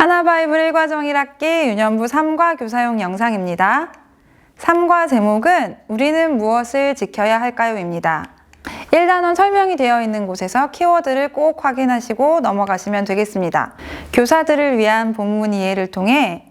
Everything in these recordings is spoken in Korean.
하나바이블 1과정 1학기 유년부 3과 교사용 영상입니다. 3과 제목은 우리는 무엇을 지켜야 할까요?입니다. 1단원 설명이 되어 있는 곳에서 키워드를 꼭 확인하시고 넘어가시면 되겠습니다. 교사들을 위한 본문 이해를 통해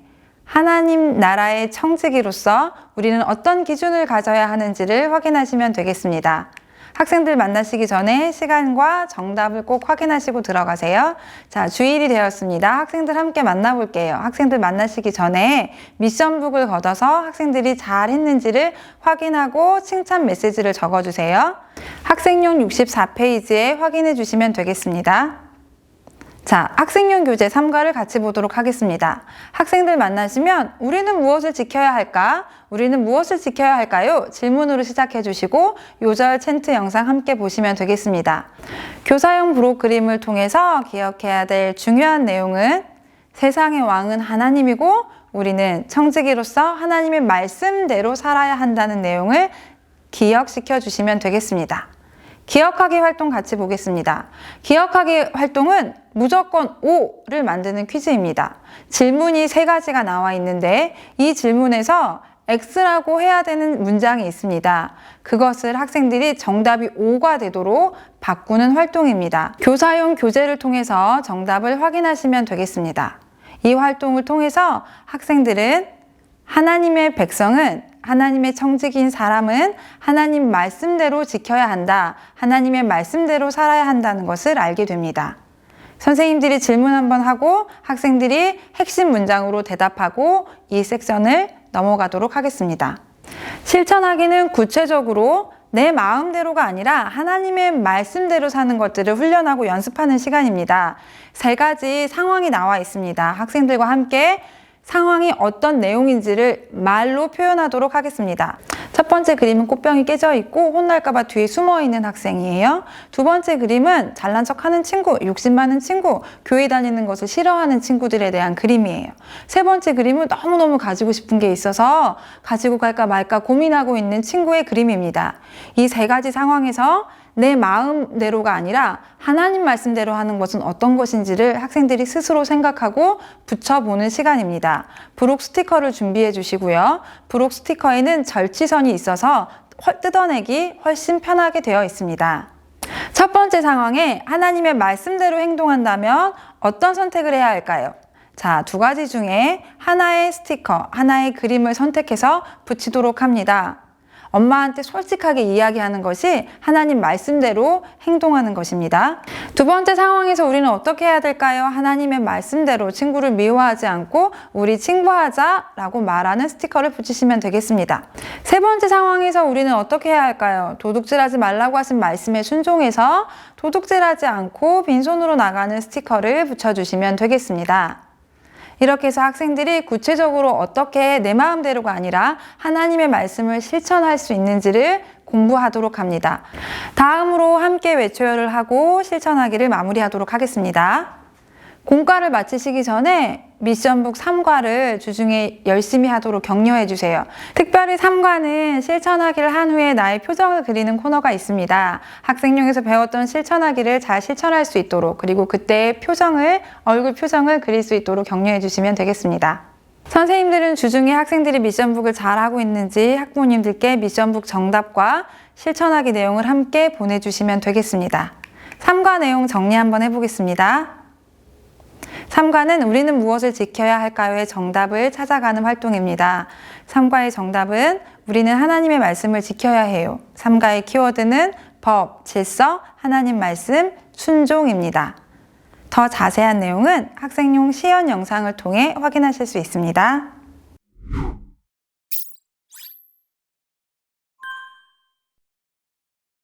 하나님 나라의 청지기로서 우리는 어떤 기준을 가져야 하는지를 확인하시면 되겠습니다. 학생들 만나시기 전에 시간과 정답을 꼭 확인하시고 들어가세요. 자, 주일이 되었습니다. 학생들 함께 만나볼게요. 학생들 만나시기 전에 미션북을 걷어서 학생들이 잘 했는지를 확인하고 칭찬 메시지를 적어주세요. 학생용 64페이지에 확인해 주시면 되겠습니다. 자, 학생용 교재 3과를 같이 보도록 하겠습니다. 학생들 만나시면 우리는 무엇을 지켜야 할까? 우리는 무엇을 지켜야 할까요? 질문으로 시작해 주시고 요절 챈트 영상 함께 보시면 되겠습니다. 교사용 그림을 통해서 기억해야 될 중요한 내용은 세상의 왕은 하나님이고 우리는 청지기로서 하나님의 말씀대로 살아야 한다는 내용을 기억시켜 주시면 되겠습니다. 기억하기 활동 같이 보겠습니다. 기억하기 활동은 무조건 O를 만드는 퀴즈입니다. 질문이 세 가지가 나와 있는데 이 질문에서 X라고 해야 되는 문장이 있습니다. 그것을 학생들이 정답이 O가 되도록 바꾸는 활동입니다. 교사용 교재를 통해서 정답을 확인하시면 되겠습니다. 이 활동을 통해서 학생들은 하나님의 백성은 하나님의 청직인 사람은 하나님 말씀대로 지켜야 한다. 하나님의 말씀대로 살아야 한다는 것을 알게 됩니다. 선생님들이 질문 한번 하고 학생들이 핵심 문장으로 대답하고 이 섹션을 넘어가도록 하겠습니다. 실천하기는 구체적으로 내 마음대로가 아니라 하나님의 말씀대로 사는 것들을 훈련하고 연습하는 시간입니다. 세 가지 상황이 나와 있습니다. 학생들과 함께 상황이 어떤 내용인지를 말로 표현하도록 하겠습니다. 첫 번째 그림은 꽃병이 깨져 있고 혼날까봐 뒤에 숨어 있는 학생이에요. 두 번째 그림은 잘난 척 하는 친구, 욕심 많은 친구, 교회 다니는 것을 싫어하는 친구들에 대한 그림이에요. 세 번째 그림은 너무너무 가지고 싶은 게 있어서 가지고 갈까 말까 고민하고 있는 친구의 그림입니다. 이 세 가지 상황에서 내 마음대로가 아니라 하나님 말씀대로 하는 것은 어떤 것인지를 학생들이 스스로 생각하고 붙여보는 시간입니다. 브록 스티커를 준비해 주시고요. 브록 스티커에는 절치선이 있어서 뜯어내기 훨씬 편하게 되어 있습니다. 첫 번째 상황에 하나님의 말씀대로 행동한다면 어떤 선택을 해야 할까요? 자, 두 가지 중에 하나의 스티커, 하나의 그림을 선택해서 붙이도록 합니다. 엄마한테 솔직하게 이야기하는 것이 하나님 말씀대로 행동하는 것입니다. 두 번째 상황에서 우리는 어떻게 해야 될까요? 하나님의 말씀대로 친구를 미워하지 않고 우리 친구하자 라고 말하는 스티커를 붙이시면 되겠습니다. 세 번째 상황에서 우리는 어떻게 해야 할까요? 도둑질하지 말라고 하신 말씀에 순종해서 도둑질하지 않고 빈손으로 나가는 스티커를 붙여주시면 되겠습니다. 이렇게 해서 학생들이 구체적으로 어떻게 내 마음대로가 아니라 하나님의 말씀을 실천할 수 있는지를 공부하도록 합니다. 다음으로 함께 외초열을 하고 실천하기를 마무리하도록 하겠습니다. 공과를 마치시기 전에 미션북 3과를 주중에 열심히 하도록 격려해 주세요. 특별히 3과는 실천하기를 한 후에 나의 표정을 그리는 코너가 있습니다. 학생용에서 배웠던 실천하기를 잘 실천할 수 있도록 그리고 그때의 표정을 얼굴 표정을 그릴 수 있도록 격려해 주시면 되겠습니다. 선생님들은 주중에 학생들이 미션북을 잘 하고 있는지 학부모님들께 미션북 정답과 실천하기 내용을 함께 보내주시면 되겠습니다. 3과 내용 정리 한번 해보겠습니다. 3과는 우리는 무엇을 지켜야 할까요의 정답을 찾아가는 활동입니다. 3과의 정답은 우리는 하나님의 말씀을 지켜야 해요. 3과의 키워드는 법, 질서, 하나님 말씀, 순종입니다. 더 자세한 내용은 학생용 시연 영상을 통해 확인하실 수 있습니다.